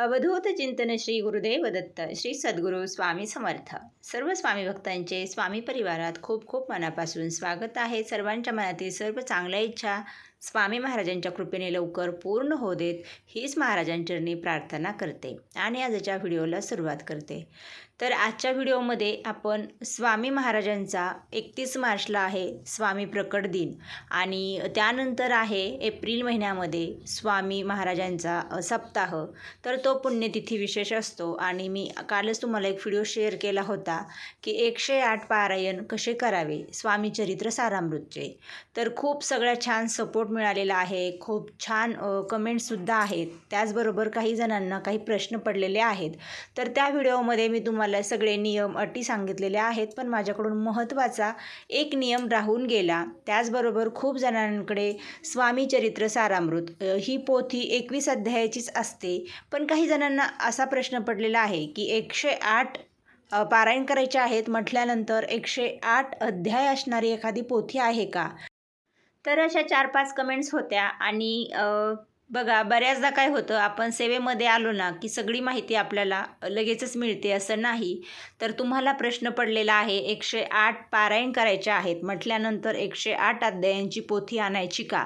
अवधूत चिंतन श्री गुरुदेव दत्त श्री सद्गुरू स्वामी समर्थ. सर्व स्वामी भक्तांचे स्वामी परिवारात खूप खूप मनापासून स्वागत आहे. सर्वांच्या मनातील सर्व चांगल्या इच्छा स्वामी महाराजांच्या कृपेने लवकर पूर्ण होऊ देत हीच महाराजांचरणी प्रार्थना करते आणि आजच्या व्हिडिओला सुरुवात करते. तर आजच्या व्हिडिओमध्ये आपण स्वामी महाराजांचा एकतीस मार्चला आहे स्वामी प्रकट दिन आणि त्यानंतर आहे एप्रिल महिन्यामध्ये स्वामी महाराजांचा सप्ताह. तर तो पुण्यतिथी विशेष असतो आणि मी कालच तुम्हाला एक व्हिडिओ शेअर केला होता की एकशे आठ पारायण कसे करावे स्वामी चरित्र सारामृतचे. तर खूप सगळ्या छान सपोर्ट मिळालेला आहे. खूप छान कमेंट्ससुद्धा आहेत. त्याचबरोबर काही जणांना काही प्रश्न पडलेले आहेत. तर त्या व्हिडिओमध्ये मी तुम्हाला सगळे नियम अटी सांगितलेले आहेत पण माझ्याकडून महत्त्वाचा एक नियम राहून गेला. त्याचबरोबर खूप जणांकडे स्वामी चरित्र सारामृत ही पोथी एकवीस अध्यायाचीच असते. पण काही जणांना असा प्रश्न पडलेला आहे की एकशे आठ पारायण करायचे आहेत म्हटल्यानंतर एकशे आठ अध्याय असणारी एखादी पोथी आहे का? तर अशा चार पाच कमेंट्स होत्या आणि बघा बऱ्याचदा काय होतं आपण सेवेमध्ये आलो ना की सगळी माहिती आपल्याला लगेचच मिळते असं नाही. तर तुम्हाला प्रश्न पडलेला आहे एकशे आठ पारायण करायचे आहेत म्हटल्यानंतर एकशे आठ अध्यायांची पोथी आणायची का?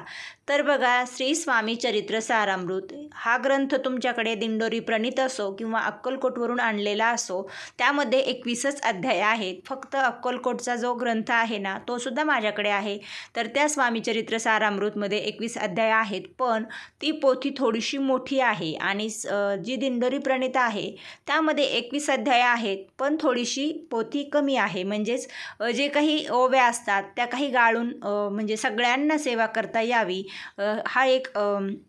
तर बघा श्री स्वामी चरित्र सारामृत. हा ग्रंथ तुमच्याकडे दिंडोरी प्रणित असो किंवा अक्कलकोटवरून आणलेला असो त्यामध्ये एकवीसच अध्याय आहेत. फक्त अक्कलकोटचा जो ग्रंथ आहे ना तो सुद्धा माझ्याकडे आहे. तर त्या स्वामी चरित्र सारामृतमध्ये एकवीस अध्याय आहेत. पण ती पोथी थोडीशी मोठी आहे आणि स- जी दिंडोरी प्रणित आहे त्यामध्ये एकवीस अध्याय आहेत. पण थोडीशी पोथी कमी आहे. म्हणजेच जे काही ओव्या असतात त्या काही गाळून म्हणजे सगळ्यांना सेवा करता यावी. हा एक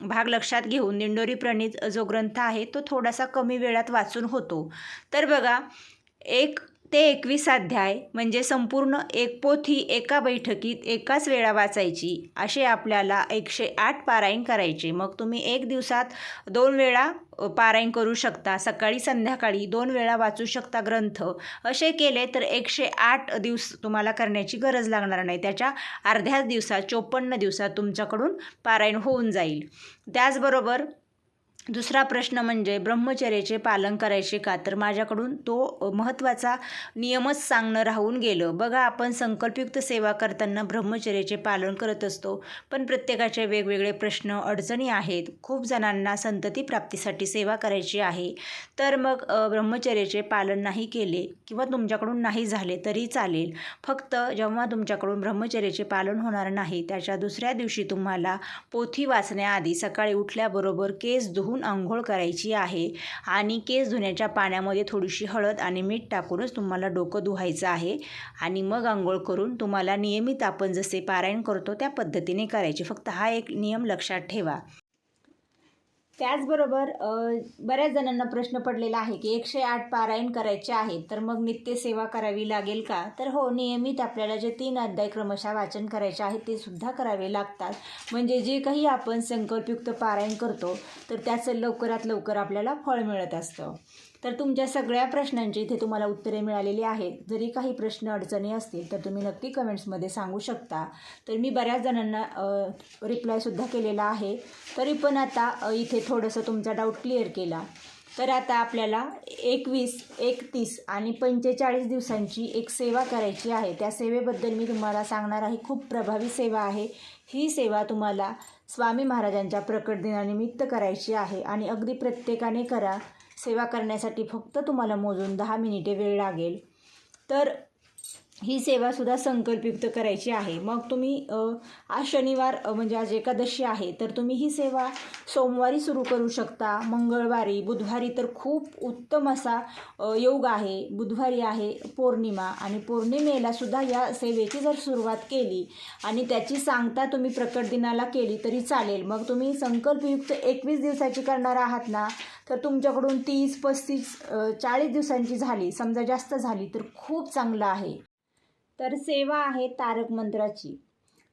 भाग लक्षात घेऊन दिंडोरी प्रणित जो ग्रंथ आहे तो थोडासा कमी वेळात वाचून होतो. तर बघा एक ते एकवीस अध्याय म्हणजे संपूर्ण एक पोथी एका बैठकीत एकाच वेळा वाचायची असे आपल्याला एकशे आठ पारायण करायचे. मग तुम्ही एक दिवसात दोन वेळा पारायण करू शकता. सकाळी संध्याकाळी दोन वेळा वाचू शकता ग्रंथ. असे केले तर एकशे आठ दिवस तुम्हाला करण्याची गरज लागणार नाही. त्याच्या अर्ध्याच दिवसात चोपन्न दिवसात तुमच्याकडून पारायण होऊन जाईल. त्याचबरोबर दुसरा प्रश्न म्हणजे ब्रह्मचर्याचे पालन करायचे का? तर माझ्याकडून तो महत्त्वाचा नियमच सांगणं राहून गेलं. बघा आपण संकल्पयुक्त सेवा करताना ब्रह्मचर्याचे पालन करत असतो पण प्रत्येकाचे वेगवेगळे प्रश्न अडचणी आहेत. खूप जणांना संतती प्राप्तीसाठी सेवा करायची आहे. तर मग ब्रह्मचर्याचे पालन नाही केले किंवा तुमच्याकडून नाही झाले तरी चालेल. फक्त जेव्हा तुमच्याकडून ब्रह्मचर्याचे पालन होणार नाही त्याच्या दुसऱ्या दिवशी तुम्हाला पोथी वाचण्याआधी सकाळी उठल्याबरोबर केस धुवून आंघोळ करायची आहे आणि केस धुण्याच्या पाण्यामध्ये थोडीशी हळद आणि मीठ टाकूनच तुम्हाला डोकं धुवायचं आहे. आणि मग आंघोळ करून तुम्हाला नियमित आपण जसे पारायण करतो त्या पद्धतीने करायचे. फक्त हा एक नियम लक्षात ठेवा. त्याचबरोबर बऱ्याच जणांना प्रश्न पडलेला आहे की एकशे आठ पारायण करायचे आहेत तर मग नित्यसेवा करावी लागेल का? तर हो नियमित आपल्याला जे तीन अध्याय क्रमशः वाचन करायचे आहेत ते सुद्धा करावे लागतात. म्हणजे जे काही आपण संकल्पयुक्त पारायण करतो तर त्याचं लवकरात लवकर आपल्याला फळ मिळत असतं. तर तुमच्या सगळ्या प्रश्नांची इथे तुम्हाला उत्तरे मिळालेली आहेत. जरी काही प्रश्न अडचणी असतील तर तुम्ही नक्की कमेंट्समध्ये सांगू शकता. तर मी बऱ्याच जणांना रिप्लायसुद्धा केलेला आहे. तरी पण आता इथे थोडंसं तुमचा डाऊट क्लिअर केला. तर आता आपल्याला एकवीस एकतीस आणि पंचेचाळीस दिवसांची एक सेवा करायची आहे. त्या सेवेबद्दल मी तुम्हाला सांगणार आहे. खूप प्रभावी सेवा आहे. ही सेवा तुम्हाला स्वामी महाराजांच्या प्रकट दिनानिमित्त करायची आहे. आणि अगदी प्रत्येकाने करा. सेवा करण्यासाठी फक्त तुम्हाला मोजून दहा मिनिटे वेळ लागेल. तर ही सेवासुद्धा संकल्पयुक्त करायची आहे. मग तुम्ही आज शनिवार म्हणजे आज एकादशी आहे तर तुम्ही ही सेवा सोमवारी सुरू करू शकता. मंगळवारी बुधवारी तर खूप उत्तम असा योग आहे. बुधवारी आहे पौर्णिमा आणि पौर्णिमेला सुद्धा या सेवेची जर सुरुवात केली आणि त्याची सांगता तुम्ही प्रकट दिनाला केली तरी चालेल. मग तुम्ही संकल्पयुक्त एकवीस दिवसाची करणार आहात ना तर तुमच्याकडून तीस पस्तीस चाळीस दिवसांची झाली. समजा जास्त झाली तर खूप चांगलं आहे. तर सेवा आहे तारक मंत्राची.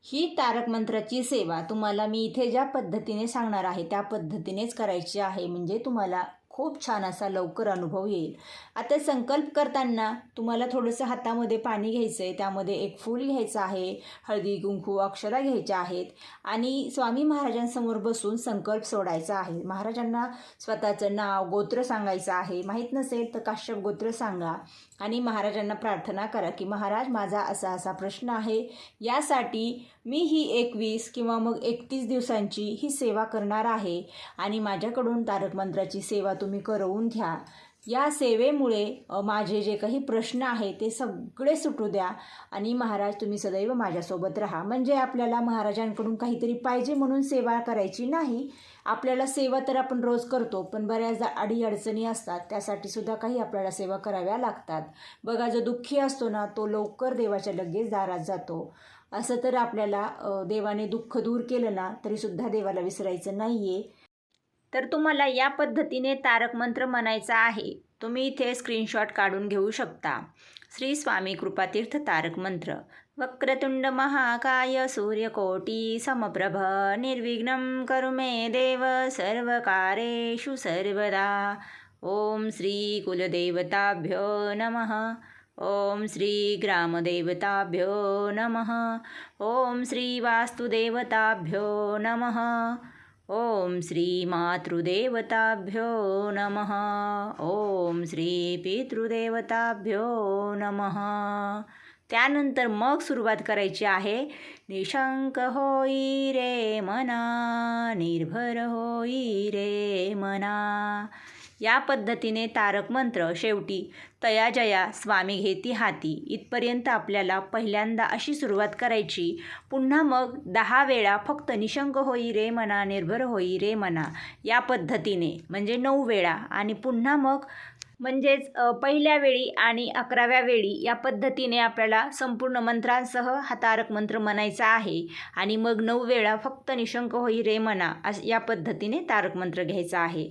ही तारक मंत्राची सेवा तुम्हाला मी इथे ज्या पद्धतीने सांगणार आहे त्या पद्धतीनेच करायची आहे. म्हणजे तुम्हाला खूप छान असा लवकर अनुभव येईल. आता संकल्प करताना तुम्हाला थोडंसं हातामध्ये पाणी घ्यायचं आहे त्यामध्ये एक फूल घ्यायचं आहे हळदी कुंकू अक्षरा घ्यायच्या आहेत आणि स्वामी महाराजांसमोर बसून संकल्प सोडायचा आहे. महाराजांना स्वतःचं नाव गोत्र सांगायचं आहे. माहीत नसेल तर काश्यप गोत्र सांगा आणि महाराजांना प्रार्थना करा की महाराज माझा असा असा प्रश्न आहे. यासाठी मी ही एकवीस किंवा मग एकतीस दिवसांची ही सेवा करणार आहे आणि माझ्याकडून तारक मंत्राची सेवा तुम्ही करवून घ्या. या सेवेमुळे माझे जे काही प्रश्न आहे ते सगळे सुटू द्या आणि महाराज तुम्ही सदैव माझ्यासोबत राहा. म्हणजे आपल्याला महाराजांकडून काहीतरी पाहिजे म्हणून सेवा करायची नाही. आपल्याला सेवा तर आपण रोज करतो पण बऱ्याचदा अडीअडचणी असतात. त्यासाठी सुद्धा काही आपल्याला सेवा कराव्या लागतात. बघा जो दुःखी असतो ना तो लवकर देवाच्या लगेच दारात जातो. असं तर आपल्याला देवाने दुःख दूर केलं ना तरीसुद्धा देवाला विसरायचं नाही आहे तर तुम्हाला या पद्धतीने तारक मंत्र म्हणायचा आहे. तुम्ही इथे स्क्रीनशॉट काढून घेऊ शकता. श्री स्वामी कृपातीर्थ तारक मंत्र. वक्रतुंड महाकाय सूर्यकोटी समप्रभ. निर्विघ्न करू मे देव सर्वकारेषु सर्वदा. ॐ श्री कुलदेवताभ्यो नमः. ॐ श्री ग्रामदेवताभ्यो नमः. ॐ श्री वास्तुदेवताभ्यो नमः. ॐ श्रीमातृदेवताभ्यो नमः। ॐ श्रीपितृदेवताभ्यो नमः। त्यानंतर मग सुरुवात करायची आहे निशंक होई रे मना निर्भर होई रे मना. या पद्धतीने तारक मंत्र शेवटी तया जया स्वामी घेती हाती. इथपर्यंत आपल्याला पहिल्यांदा अशी सुरुवात करायची. पुन्हा मग दहा वेळा फक्त निशंक होई रे मना निर्भर होई रे मना या पद्धतीने. म्हणजे नऊ वेळा. आणि पुन्हा मग म्हणजेच पहिल्या वेळी आणि अकराव्या वेळी या पद्धतीने आपल्याला संपूर्ण मंत्रांसह हा तारक मंत्र म्हणायचा आहे. आणि मग नऊ वेळा फक्त निशंक होई रे म्हणा अस या पद्धतीने तारक मंत्र घ्यायचा आहे.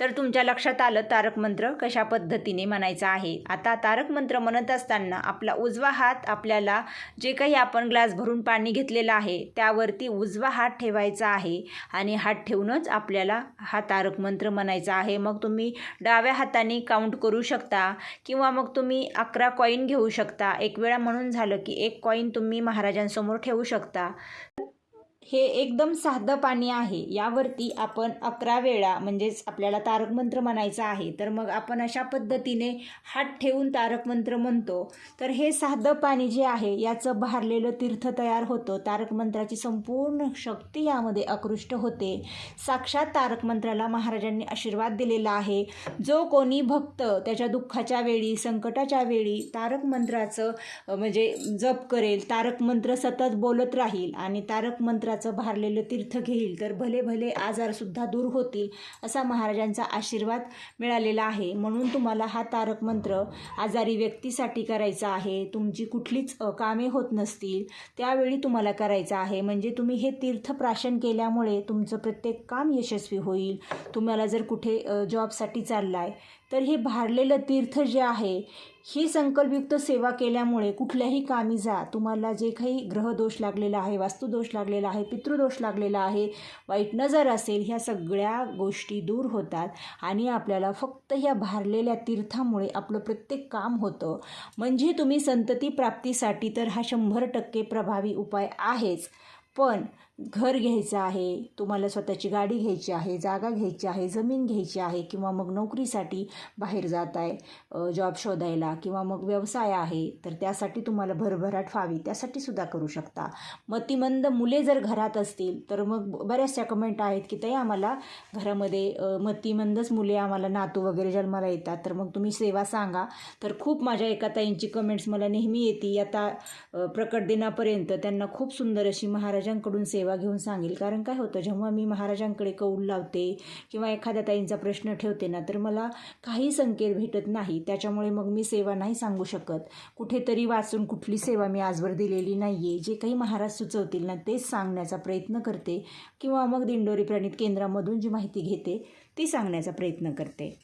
तर तुमच्या लक्षात आलं तारक मंत्र कशा पद्धतीने म्हणायचा आहे? आता तारक मंत्र म्हणत असताना आपला उजवा हात आपल्याला जे काही आपण ग्लास भरून पाणी घेतलेलं आहे त्यावरती उजवा हात ठेवायचा आहे. आणि हात ठेवूनच आपल्याला हा तारक मंत्र म्हणायचा आहे. मग तुम्ही डाव्या हाताने काउंट करू शकता किंवा मग तुम्ही अकरा कॉईन घेऊ शकता. एक वेळा म्हणून झालं की एक कॉईन तुम्ही महाराजांसमोर ठेवू शकता. हे एकदम साधं पाणी आहे. यावरती आपण अकरा वेळा म्हणजेच आपल्याला तारक मंत्र म्हणायचं आहे तर मग आपण अशा पद्धतीने हात ठेवून तारक मंत्र म्हणतो. तर हे साधं पाणी जे आहे याचं भारलेलं तीर्थ तयार होतं. तारक मंत्राची संपूर्ण शक्ती यामध्ये आकृष्ट होते. साक्षात तारक मंत्राला महाराजांनी आशीर्वाद दिलेला आहे. जो कोणी भक्त त्याच्या दुःखाच्या वेळी संकटाच्या वेळी तारक मंत्राचं म्हणजे जप करेल तारक मंत्र सतत बोलत राहील आणि तारक मंत्राचं भारलेलं तीर्थ घेईल तर भले भले आजारसुद्धा दूर होतील असा महाराजांचा आशीर्वाद मिळालेला आहे. म्हणून तुम्हाला हा तारक मंत्र आजारी व्यक्तीसाठी करायचा आहे. तुमची कुठलीच कामे होत नसतील त्यावेळी तुम्हाला करायचं आहे. म्हणजे तुम्ही हे तीर्थ प्राशन केल्यामुळे तुमचं प्रत्येक काम यशस्वी होईल. तुम्हाला जर कुठे जॉबसाठी चाललाय तर हे भारलेलं तीर्थ जे आहे ही संकल्पयुक्त सेवा केल्यामुळे कुठल्याही कामी जा तुम्हाला जे काही ग्रहदोष लागलेला आहे वास्तुदोष लागलेला आहे पितृदोष लागलेला आहे वाईट नजर असेल ह्या सगळ्या गोष्टी दूर होतात आणि आपल्याला फक्त ह्या भारलेल्या तीर्थामुळे आपलं प्रत्येक काम होतं. म्हणजे तुम्ही संतती प्राप्तीसाठी तर हा शंभर टक्के प्रभावी उपाय आहेच. पण घर घ्यायचं आहे तुम्हाला स्वतःची गाडी घ्यायची आहे जागा घ्यायची आहे जमीन घ्यायची आहे किंवा मग नोकरीसाठी बाहेर जात आहे जॉब शोधायला किंवा मग व्यवसाय आहे तर त्यासाठी तुम्हाला भरभराट व्हावी त्यासाठी सुद्धा करू शकता. मतिमंद मुले जर घरात असतील तर मग बऱ्याचशा कमेंट आहेत की ते आम्हाला घरामध्ये मतिमंदच मुले आम्हाला नातू वगैरे जन्माला येतात तर मग तुम्ही सेवा सांगा. तर खूप माझ्या एका ताईंची कमेंट्स मला नेहमी येते. आता प्रकट दिनापर्यंत त्यांना खूप सुंदर अशी महाराजांकडून सेवा सेवा घेऊन सांगेल. कारण काय होतं जेव्हा मी महाराजांकडे कौल लावते किंवा एखाद्या ताईंचा प्रश्न ठेवते ना तर मला काही संकेत भेटत नाही. त्याच्यामुळे मग मी सेवा नाही सांगू शकत. कुठेतरी वाचून कुठली सेवा मी आजवर दिलेली नाही आहे जे काही महाराज सुचवतील ना तेच सांगण्याचा प्रयत्न करते. किंवा मग दिंडोरी प्रणित केंद्रामधून जी माहिती घेते ती सांगण्याचा प्रयत्न करते.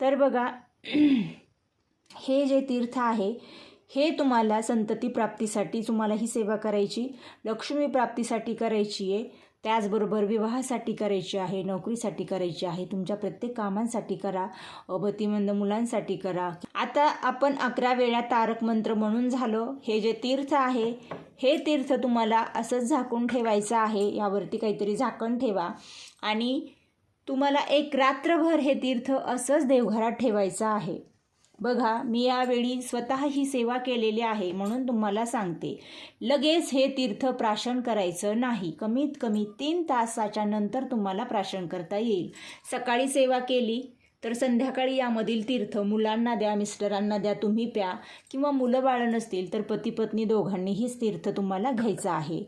तर बघा हे जे तीर्थ आहे हे तुम्हाला संतती प्राप्तीसाठी तुम्हाला ही सेवा करायची लक्ष्मी प्राप्तीसाठी करायची आहे त्याचबरोबर विवाहासाठी करायची आहे नोकरीसाठी करायची आहे तुमच्या प्रत्येक कामांसाठी करा अबतीमंद मुलांसाठी करा. आता आपण अकरा वेळा तारक मंत्र म्हणून झालो. हे जे तीर्थ आहे हे तीर्थ तुम्हाला असंच झाकून ठेवायचं आहे यावरती काहीतरी झाकण ठेवा. आणि तुम्हाला एक रात्रभर हे तीर्थ असंच देवघरात ठेवायचं आहे. बघा मी यावेळी स्वतः ही सेवा केलेली आहे म्हणून तुम्हाला सांगते. लगेच हे तीर्थ प्राशन करायचं नाही. कमीत कमी तीन तासाच्या नंतर तुम्हाला प्राशन करता येईल. सकाळी सेवा केली तर संध्याकाळी यामधील तीर्थ मुलांना द्या मिस्टरांना द्या तुम्ही प्या. किंवा मुलं बाळं नसतील तर पती पत्नी दोघांनीहीच तीर्थ तुम्हाला घ्यायचं आहे.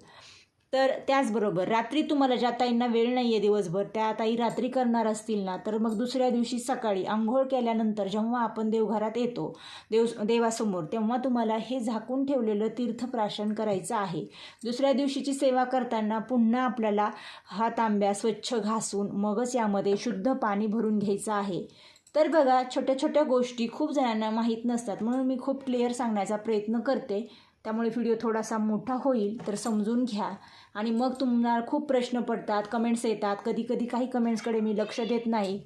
तर त्याचबरोबर रात्री तुम्हाला ज्या ताईंना वेळ नाही आहे दिवसभर त्या ताई रात्री करणार असतील ना तर मग दुसऱ्या दिवशी सकाळी आंघोळ केल्यानंतर जेव्हा आपण देवघरात येतो देव देवासमोर तेव्हा तुम्हाला हे झाकून ठेवलेलं तीर्थप्राशन करायचं आहे. दुसऱ्या दिवशीची सेवा करताना पुन्हा आपल्याला हा तांब्या स्वच्छ घासून मगच यामध्ये शुद्ध पाणी भरून घ्यायचं आहे. तर बघा छोट्या छोट्या गोष्टी खूप जणांना माहीत नसतात म्हणून मी खूप क्लिअर सांगण्याचा प्रयत्न करते. त्यामुळे व्हिडिओ थोडासा मोठा होईल तर समजून घ्या. आणि मग तुम्हाला खूप प्रश्न पडतात कमेंट्स येतात. कधी कधी काही कमेंट्सकडे मी लक्ष देत नाही.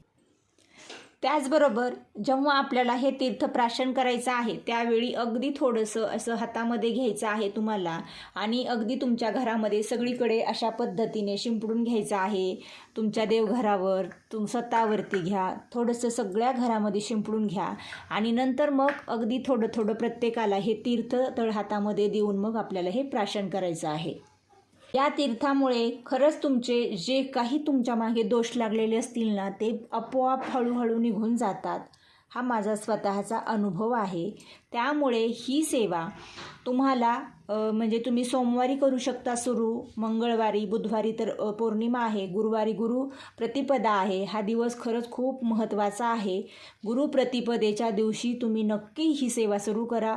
त्याचबरोबर जेव्हा आपल्याला हे तीर्थ प्राशन करायचं आहे त्यावेळी अगदी थोडंसं असं हातामध्ये घ्यायचं आहे तुम्हाला. आणि अगदी तुमच्या घरामध्ये सगळीकडे अशा पद्धतीने शिंपडून घ्यायचं आहे. तुमच्या देवघरावर तुम स्वतःवरती घ्या. थोडंसं सगळ्या घरामध्ये शिंपडून घ्या. आणि नंतर मग अगदी थोडं थोडं प्रत्येकाला हे तीर्थ तळ हातामध्ये देऊन मग आपल्याला हे प्राशन करायचं आहे. या तीर्थामुळे खरंच तुमचे जे काही तुमच्या मागे दोष लागलेले असतील ना ते आपोआप हळूहळू निघून जातात. हा माझा स्वतःचा अनुभव आहे. त्यामुळे ही सेवा तुम्हाला म्हणजे तुम्ही सोमवारी करू शकता सुरू. मंगळवारी बुधवारी तर पौर्णिमा आहे. गुरुवारी गुरु प्रतिपदा आहे. हा दिवस खरंच खूप महत्त्वाचा आहे. गुरुप्रतिपदेच्या दिवशी तुम्ही नक्की ही सेवा सुरू करा.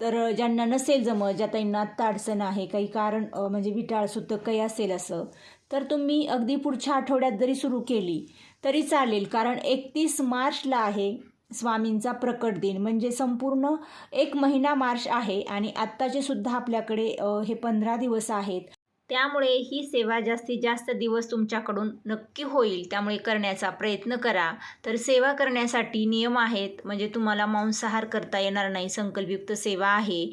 तर ज्यांना नसेल जमत ज्या ताईंना आत्ता अडचण आहे काही कारण म्हणजे विटाळ सुतक काही असेल असं तर तुम्ही अगदी पुढच्या आठवड्यात जरी सुरू केली तरी चालेल. कारण एकतीस मार्चला आहे स्वामींचा प्रकट दिन. म्हणजे संपूर्ण एक महिना मार्च आहे आणि आत्ताचे सुद्धा आपल्याकडे हे पंधरा दिवस आहेत. त्यामुळे ही सेवा जास्तीत जास्त दिवस तुमच्याकडून नक्की होईल. त्यामुळे करण्याचा प्रयत्न करा. तर सेवा करण्यासाठी नियम आहेत. म्हणजे तुम्हाला मांसाहार करता येणार नाही. संकल्पयुक्त सेवा आहे.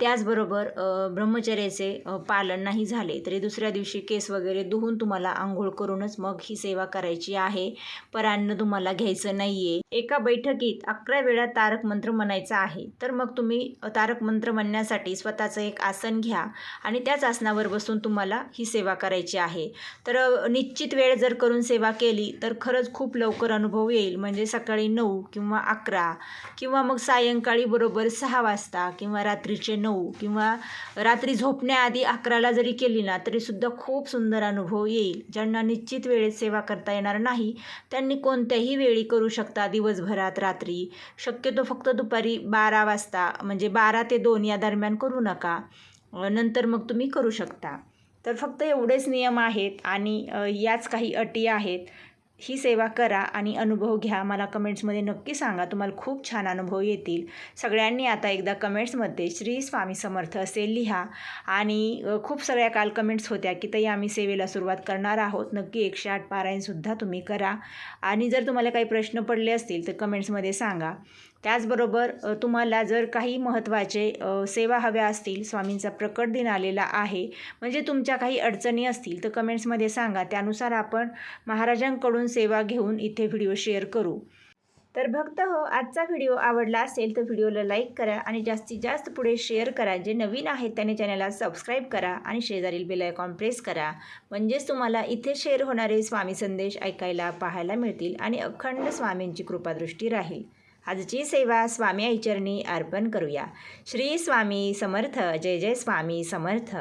त्याचबरोबर ब्रह्मचर्याचे पालन नाही झाले तरी दुसऱ्या दिवशी केस वगैरे धुवून तुम्हाला आंघोळ करूनच मग ही सेवा करायची आहे. परान्न तुम्हाला घ्यायचं नाही आहे एका बैठकीत अकरा वेळा तारक मंत्र म्हणायचा आहे. तर मग तुम्ही तारक मंत्र म्हणण्यासाठी स्वतःचं एक आसन घ्या आणि त्याच आसनावर बसून तुम्हाला ही सेवा करायची आहे. तर निश्चित वेळ जर करून सेवा केली तर खरंच खूप लवकर अनुभव येईल. म्हणजे सकाळी नऊ किंवा अकरा किंवा मग सायंकाळी बरोबर सहा वाजता किंवा रात्रीचे नऊ किंवा रात्री झोपण्याआधी अकराला जरी केली ना तरीसुद्धा खूप सुंदर अनुभव येईल. ज्यांना निश्चित वेळेत सेवा करता येणार नाही त्यांनी कोणत्याही वेळी करू शकता दिवसभरात रात्री. शक्यतो फक्त दुपारी बारा वाजता म्हणजे बारा ते दोन या दरम्यान करू नका. नंतर मग तुम्ही करू शकता. तर फक्त एवढेच नियम आहेत आणि याच काही अटी आहेत. ही सेवा करा आणि अनुभव घ्या. मला कमेंट्समध्ये नक्की सांगा. तुम्हाला खूप छान अनुभव येतील. सगळ्यांनी आता एकदा कमेंट्समध्ये श्री स्वामी समर्थ असे लिहा आणि खूप सगळ्या काल कमेंट्स होत्या की ताई आम्ही सेवेला सुरुवात करणार आहोत. नक्की एकशे आठ पारायणसुद्धा तुम्ही करा. आणि जर तुम्हाला काही प्रश्न पडले असतील तर कमेंट्समध्ये सांगा. त्याचबरोबर तुम्हाला जर काही महत्त्वाचे सेवा हव्या असतील स्वामींचा प्रकट दिन आलेला आहे म्हणजे तुमच्या काही अडचणी असतील तर कमेंट्समध्ये सांगा. त्यानुसार आपण महाराजांकडून सेवा घेऊन इथे व्हिडिओ शेअर करू. तर भक्त हो आजचा व्हिडिओ आवडला असेल तर व्हिडिओला लाईक करा आणि जास्तीत जास्त पुढे शेअर करा. जे नवीन आहेत त्याने चॅनलला सबस्क्राईब करा आणि शेजारील बेल आयकॉन प्रेस करा. म्हणजेच तुम्हाला इथे शेअर होणारे स्वामी संदेश ऐकायला पाहायला मिळतील आणि अखंड स्वामींची कृपादृष्टी राहील. आजची सेवा स्वामी आईचरणी अर्पण करूया. श्री स्वामी समर्थ जय जय स्वामी समर्थ.